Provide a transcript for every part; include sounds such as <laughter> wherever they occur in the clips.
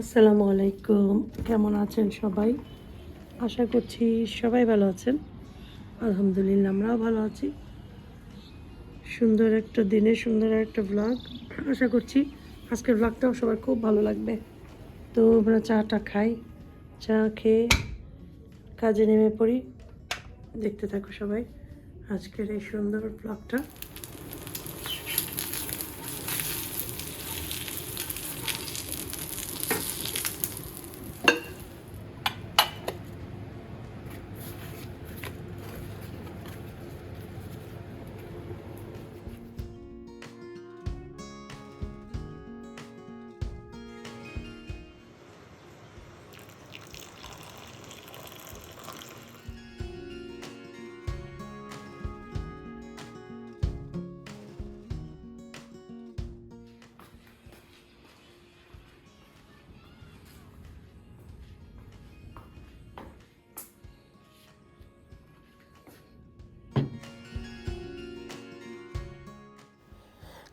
আসসালামু আলাইকুম। কেমন আছেন সবাই? আশা করছি সবাই ভালো আছেন। আলহামদুলিল্লাহ, আমরাও ভালো আছি। সুন্দর একটা দিনে, সুন্দর একটা ব্লগ আশা করছি আজকের ব্লগটাও সবার খুব ভালো লাগবে। তো আমরা চাটা খাই, চা খেয়ে কাজে নেমে পড়ি। দেখতে থাকো সবাই আজকের এই সুন্দর ব্লগটা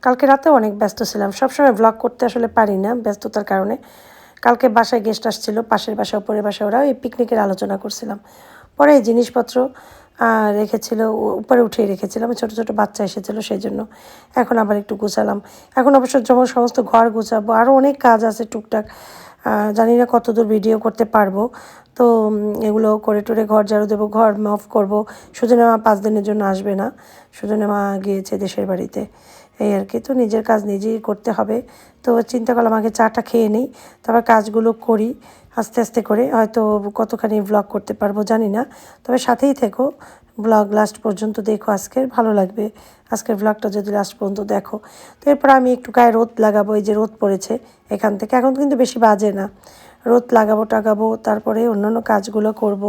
কালকে রাতে অনেক ব্যস্ত ছিলাম। সবসময় ব্লগ করতে আসলে পারি না ব্যস্ততার কারণে। কালকে বাসায় গেস্ট আসছিল, পাশের বাসা উপরের বাসা ওরা এই পিকনিকের আলোচনা করছিলাম। পরে এই জিনিসপত্র রেখেছিল উপরে উঠিয়ে রেখেছিলাম। ছোট ছোট বাচ্চা এসেছিল সেই জন্য এখন আবার একটু গুছালাম। এখন অবশ্য যেমন সমস্ত ঘর গুছাবো আরও অনেক কাজ আছে টুকটাক। জানি না কতদূর ভিডিও করতে পারব। তো এগুলো করে টুরে ঘর ঝাড়ু দেবো, ঘর মফ করব। সুজনে মা পাঁচ দিনের জন্য আসবে না। সুজনে মা গিয়েছে দেশের বাড়িতে। এই আর কি। তো নিজের কাজ নিজেই করতে হবে। তো চিন্তা করলাম আগে চাটা খেয়ে নিই, তারপর কাজগুলো করি, আস্তে আস্তে করে। হয়তো কতখানি ব্লগ করতে পারব জানি না। তবে সাথেই থেকো ব্লগ লাস্ট পর্যন্ত দেখো আজকের, ভালো লাগবে। আজকের ব্লগটা যদি লাস্ট পর্যন্ত দেখো। তো এরপর আমি একটু গায়ে রোদ লাগাবো, এই যে রোদ পড়েছে এখান থেকে। এখন কিন্তু বেশি বাজে না। রোদ লাগাবো, টাগাবো, তারপরে অন্যান্য কাজগুলো করব।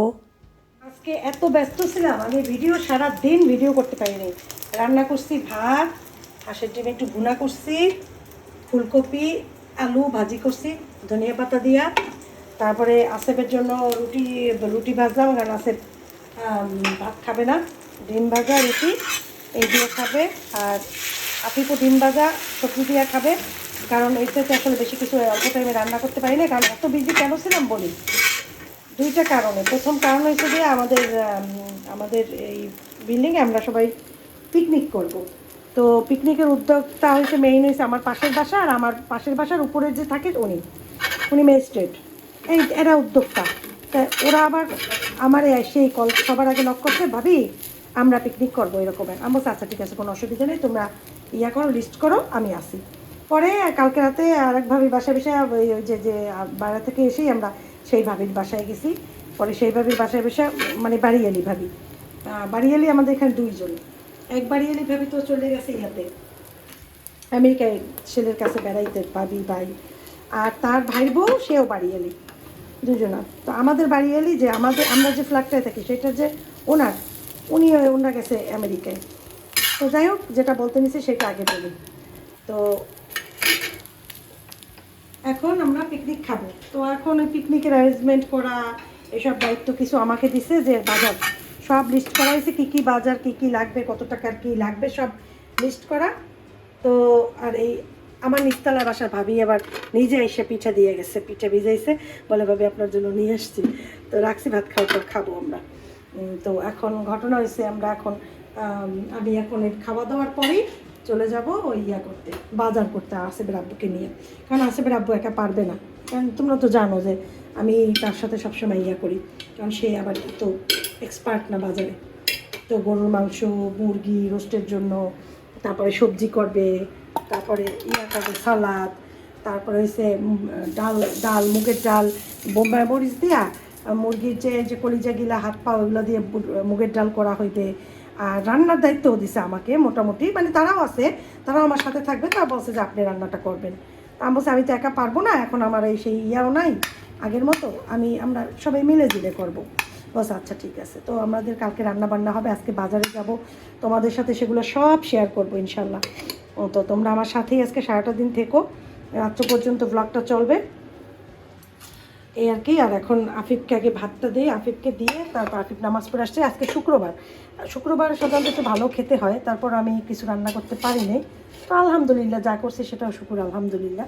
আজকে এত ব্যস্ত ছিলাম, আমি ভিডিও সারা দিন ভিডিও করতে পারিনি। রান্না করছি ভাত হাঁসের ডিম একটু ভুনা করছি ফুলকপি আলু ভাজি করছি ধনিয়া পাতা দিয়া। তারপরে আসেফের জন্য রুটি রুটি ভাজলাম কারণ আম, ভাত খাবে না ডিম ভাজা রুটি এই দিয়ে খাবে। আর আফিফও ডিম ভাজা সবজি দিয়ে খাবে। কারণ এইটাতে আসলে বেশি কিছু অল্প টাইমে রান্না করতে পারি না কারণ এত বিজি কেন ছিলাম বলি? দুইটা কারণে। প্রথম কারণ হয়েছে যে আমাদের আমাদের এই বিল্ডিংয়ে আমরা সবাই পিকনিক করব। তো পিকনিকের উদ্যোগটা হয়েছে মেইন হয়েছে আমার পাশের বাসা আর আমার পাশের বাসার উপরে যে থাকে উনি। উনি ম্যাজিস্ট্রেট এই এরা উদ্যোক্তা। তা ওরা আবার আমার সেই কল সবার আগে নক করছে ভাবি আমরা পিকনিক করব এরকম। আমি বলছি আচ্ছা ঠিক আছে কোনো অসুবিধা নেই তোমরা ইয়া করো লিস্ট করো আমি আসি। পরে কালকে রাতে আরেক ভাবির বাসায় বসে ওই ওই যে যে বাইরে থেকে এসেই আমরা সেই ভাবির বাসায় গেছি। পরে সেই ভাবির বাসায় বসে মানে বাড়িয়ালি ভাবি। আহ, বাড়িয়ালি আমাদের এখানে দুইজন। এক বাড়িয়ালি ভাবি তো চলে গেছে ইয়াতে। আমেরিকায় ছেলের কাছে বেড়াইতে ভাবি ভাই। আর তার ভাই বউ, সেও বাড়িয়ালি, দুজনা। তো আমাদের বাড়িয়ালি যে আমাদের আমরা যে ফ্ল্যাটটায় থাকি, সেটা যে ওনার। উনি ওনার গেছে আমেরিকায়। তো যাই হোক, যেটা বলতে নিছি সেটা আগে বলি। তো এখন আমরা পিকনিক খাব। তো এখন ওই পিকনিকের অ্যারেঞ্জমেন্ট করা, এসব দায়িত্ব কিছু আমাকে দিছে যে বাজার। সব লিস্ট করা হয়েছে, কী কী বাজার, কী কী লাগবে, কত টাকার কী লাগবে, সব লিস্ট করা। তো, আর এই আমার নিচতলা বাসার ভাবি আবার নিজে এসে পিঠা দিয়ে গেছে, পিঠা ভিজাইছে। বলে, ভাবি, আপনার জন্য নিয়ে আসছি। তো রাখছি, ভাত খাওয়ার পর খাব আমরা। তো এখন ঘটনা হয়েছে, আমরা এখন, আমি এখন খাওয়া দাওয়ার পরেই চলে যাব ওই ইয়া করতে, বাজার করতে আসেবের আব্বুকে নিয়ে। কারণ আসেবের আব্বু একা পারবে না। কারণ তোমরা তো জানো যে আমি তার সাথে সবসময় ইয়া করি। কারণ সে আবার তো এক্সপার্ট না বাজারে। তো গরুর মাংস মুরগি রোস্টের জন্য তারপরে সবজি করবে তারপরে ইয়া করবে সালাদ তারপরে উম, ডাল ডাল মুগের ডাল বোম্বাই মরিচ দিয়া মুরগির যে যে কলিজাগিলা হাত পা ওগুলো দিয়ে মুগের ডাল করা হইবে। আর রান্নার দায়িত্বও দিছে আমাকে মোটামুটি। মানে তারাও আছে তারাও আমার সাথে থাকবে তারা বলছে যে আপনি রান্নাটা করবেন। আমি বলছি, আমি তো একা পারব না, এখন আমার এই সেই ইয়াও নাই, আগের মতো, আমি, আমরা সবাই মিলে জুলে করব। বস আচ্ছা ঠিক আছে, তো আমাদের কালকে রান্না বান্না হবে, আজকে বাজারে যাব, তোমাদের সাথে সেগুলো সব শেয়ার করব, ইনশাল্লাহ। তো তোমরা আমার সাথেই আজকে সারাটা দিন থেকো, রাত্র পর্যন্ত ব্লগটা চলবে। এই আর কি আর এখন আফিফকে আগে ভাতটা দিয়ে আফিফকে দিয়ে তারপর আফিফ নামাজ পড়ে আসছে। আজকে শুক্রবার। শুক্রবার সাধারণত একটু ভালো খেতে হয় তারপর আমি কিছু রান্না করতে পারিনি। তো আলহামদুলিল্লাহ যা করছি সেটাও শুকুর আলহামদুলিল্লাহ।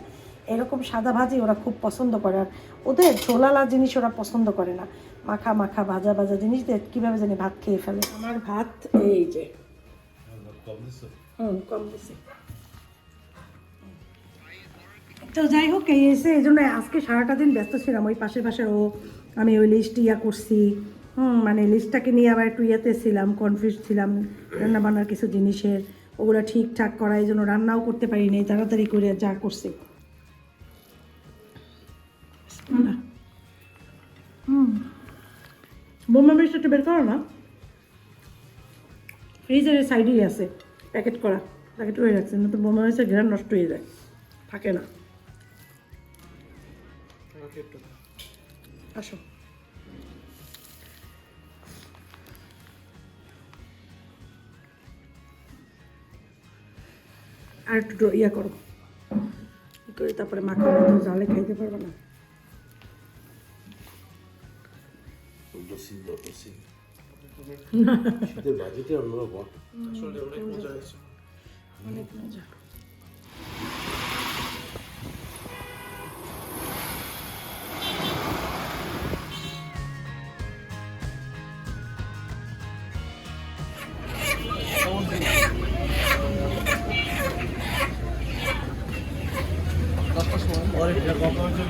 এরকম সাদা ভাজি ওরা খুব পছন্দ করে আর ওদের ঝোলালা জিনিস ওরা পছন্দ করে না। মাখা মাখা ভাজা ভাজা জিনিস দিয়ে কীভাবে জানি ভাত খেয়ে ফেলে। আমার ভাত এই যে। হুম কম বেশি তো যাই হোক, এই এসে এই জন্য আজকে সারাটা দিন ব্যস্ত ছিলাম। ওই পাশে পাশে ও, আমি ওই লিস্ট ইয়া করছি। হুম মানে লিস্টটাকে নিয়ে আবার একটু ইয়েতে ছিলাম কনফিউজ ছিলাম রান্না বান্নার কিছু জিনিসের। ওগুলো ঠিকঠাক করা এই জন্য রান্নাও করতে পারিনি তাড়াতাড়ি করে যা করছি। না। হুম। বোম্বা মিষ্টি একটু বের করো না। ফ্রিজের সাইডেই আছে প্যাকেট করা। প্যাকেট হয়ে রাখছে নতুন বোমা হয়েছে ঘেরা নষ্ট হয়ে যায়। থাকে না। আসো। আর একটু ইয়া করো। করে তারপরে মাখা মতো জালে খাইতে পারবে না? <laughs> শীতের বাজেটে অন্যরকম। অনেক মজা।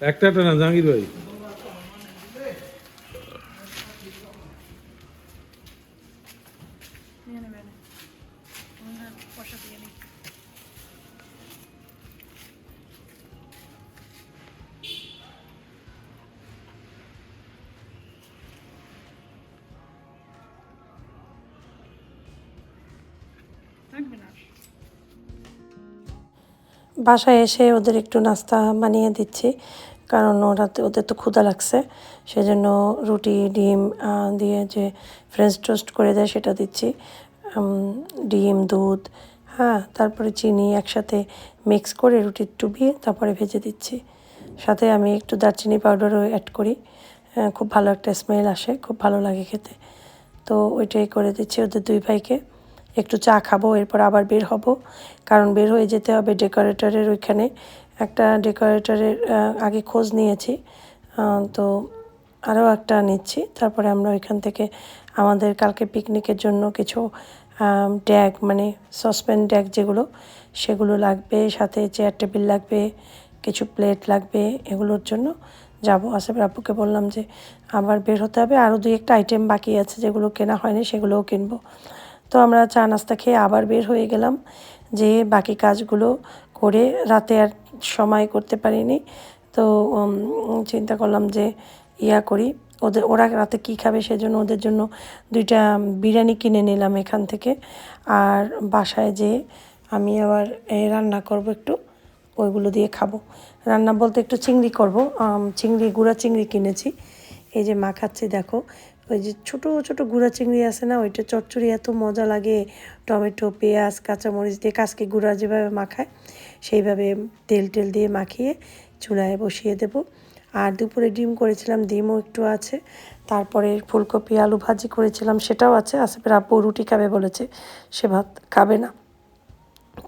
একটা একটা না জাহাঙ্গীর ভাই? বাসায় এসে ওদের একটু নাস্তা বানিয়ে দিচ্ছি, কারণ ওরা ওদের তো ক্ষুধা লাগছে। সেজন্য রুটি, ডিম দিয়ে যে ফ্রেঞ্চ টোস্ট করে দেয় সেটা দিচ্ছি। ডিম, দুধ হ্যাঁ তারপরে চিনি একসাথে মিক্স করে রুটি টুবিয়ে তারপরে ভেজে দিচ্ছি। সাথে আমি একটু দারচিনি পাউডারও অ্যাড করি। খুব ভালো একটা স্মেল আসে, খুব ভালো লাগে খেতে। তো ওইটাই করে দিচ্ছি ওদের দুই ভাইকে। একটু চা খাব, এরপর আবার বের হব। কারণ বের হয়ে যেতে হবে ডেকোরেটরের ওইখানে। একটা ডেকোরেটরের আগে খোঁজ নিয়েছি। তো আরও একটা নিচ্ছি। তারপরে আমরা ওইখান থেকে আমাদের কালকে পিকনিকের জন্য কিছু ড্যাগ মানে সসপ্যান ড্যাগ যেগুলো, সেগুলো লাগবে। সাথে চেয়ার টেবিল লাগবে, কিছু প্লেট লাগবে, এগুলোর জন্য যাব। আসেফের আপুকে বললাম যে, আবার বের হতে হবে। আরও দুই একটা আইটেম বাকি আছে যেগুলো কেনা হয়নি, সেগুলোও কিনবো। তো আমরা চা নাস্তা খেয়ে আবার বের হয়ে গেলাম যে বাকি কাজগুলো করে রাতে আর সময় করতে পারিনি। তো চিন্তা করলাম যে ইয়া করি। ওদের, ওরা রাতে কী খাবে সেজন্য ওদের জন্য দুইটা বিরিয়ানি কিনে নিলাম এখান থেকে। আর বাসায় যেয়ে আমি আবার রান্না করব একটু, ওইগুলো দিয়ে খাব। রান্না বলতে একটু চিংড়ি করব। চিংড়ি, গুঁড়া চিংড়ি কিনেছি। এই যে মাখাচ্ছি দেখো। ওই যে ছোটো ছোটো গুঁড়া চিংড়ি আছে না, ওইটা চচ্চড়ি এত মজা লাগে। টমেটো, পেঁয়াজ, কাঁচামরিচ দিয়ে কাজকে গুঁড়া যেভাবে মাখায় সেইভাবে তেল টেল দিয়ে মাখিয়ে চুলায় বসিয়ে দেব। আর দুপুরে ডিম করেছিলাম, ডিমও একটু আছে। তারপরে ফুলকপি, আলু ভাজি করেছিলাম, সেটাও আছে। আসেফের আপু রুটি খাবে বলেছে, সে ভাত খাবে না।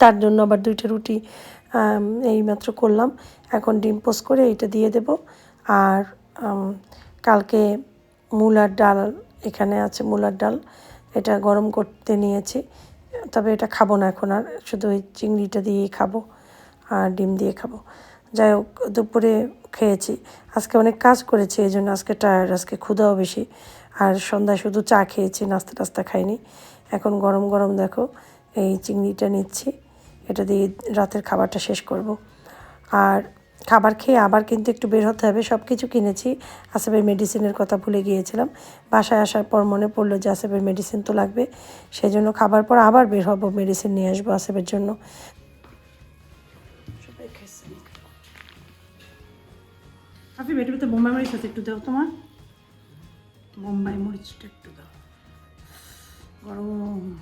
তার জন্য আবার দুইটা রুটি এইমাত্র করলাম। এখন ডিম পোস্ট করে এইটা দিয়ে দেব। আর কালকে মূলার ডাল এখানে আছে, মূলার ডাল। এটা গরম করতে নিয়েছি, তবে এটা খাব না এখন আর, শুধু ওই চিংড়িটা দিয়েই খাব আর ডিম দিয়ে খাব। যাই হোক, দুপুরে খেয়েছি। আজকে অনেক কাজ করেছি, এই জন্য আজকে টায়ার্ড আজকে ক্ষুধাও বেশি। আর সন্ধ্যায় শুধু চা খেয়েছি, নাস্তা টাস্তা খাইনি। এখন গরম গরম দেখো, এই চিংড়িটা নিচ্ছি। এটা দিয়ে রাতের খাবারটা শেষ করব। আর খাবার খেয়ে আবার কিন্তু একটু বের হতে হবে। সব কিছু কিনেছি। আসেফের মেডিসিনের কথা ভুলে গিয়েছিলাম। বাসায় আসার পর মনে পড়ল যে আসেবের মেডিসিন তো লাগবে। সেই জন্য খাবার পর আবার বের হব মেডিসিন নিয়ে আসব আসেবের জন্য। বেটে বোম্বাই মরিচ আছে, একটু দাও তোমার। বোম্বাই মরিচটা একটু দাও। গরম।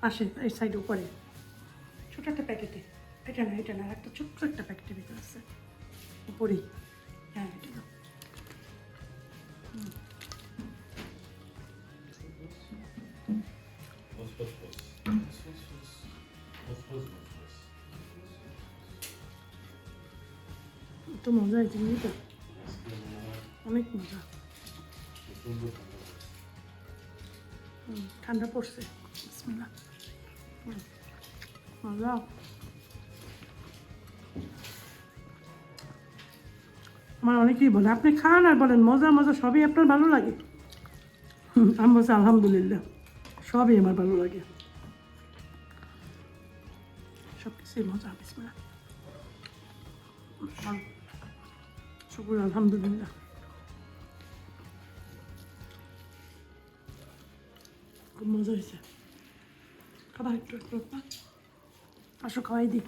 পাশে এই সাইড উপরে। ছোট একটা প্যাকেটে। এটা না এটা না একটা ছোট্ট একটা প্যাকেটের ভিতরে আছে। উপরেই হ্যাঁ এটা দাও। তো মজা হয়েছে বুঝলি অনেক মজা। ঠান্ডা পড়ছে। মজা। আমার অনেকেই বলে, আপনি খান আর বলেন, মজা মজা, সবই আপনার ভালো লাগে? আমি বলছি, আলহামদুলিল্লাহ, সবই আমার ভালো লাগে। মজা আলহামদুলিল্লাহ। খুব মজা হয়েছে। খাবার একটু আসো, খাওয়াই দিই।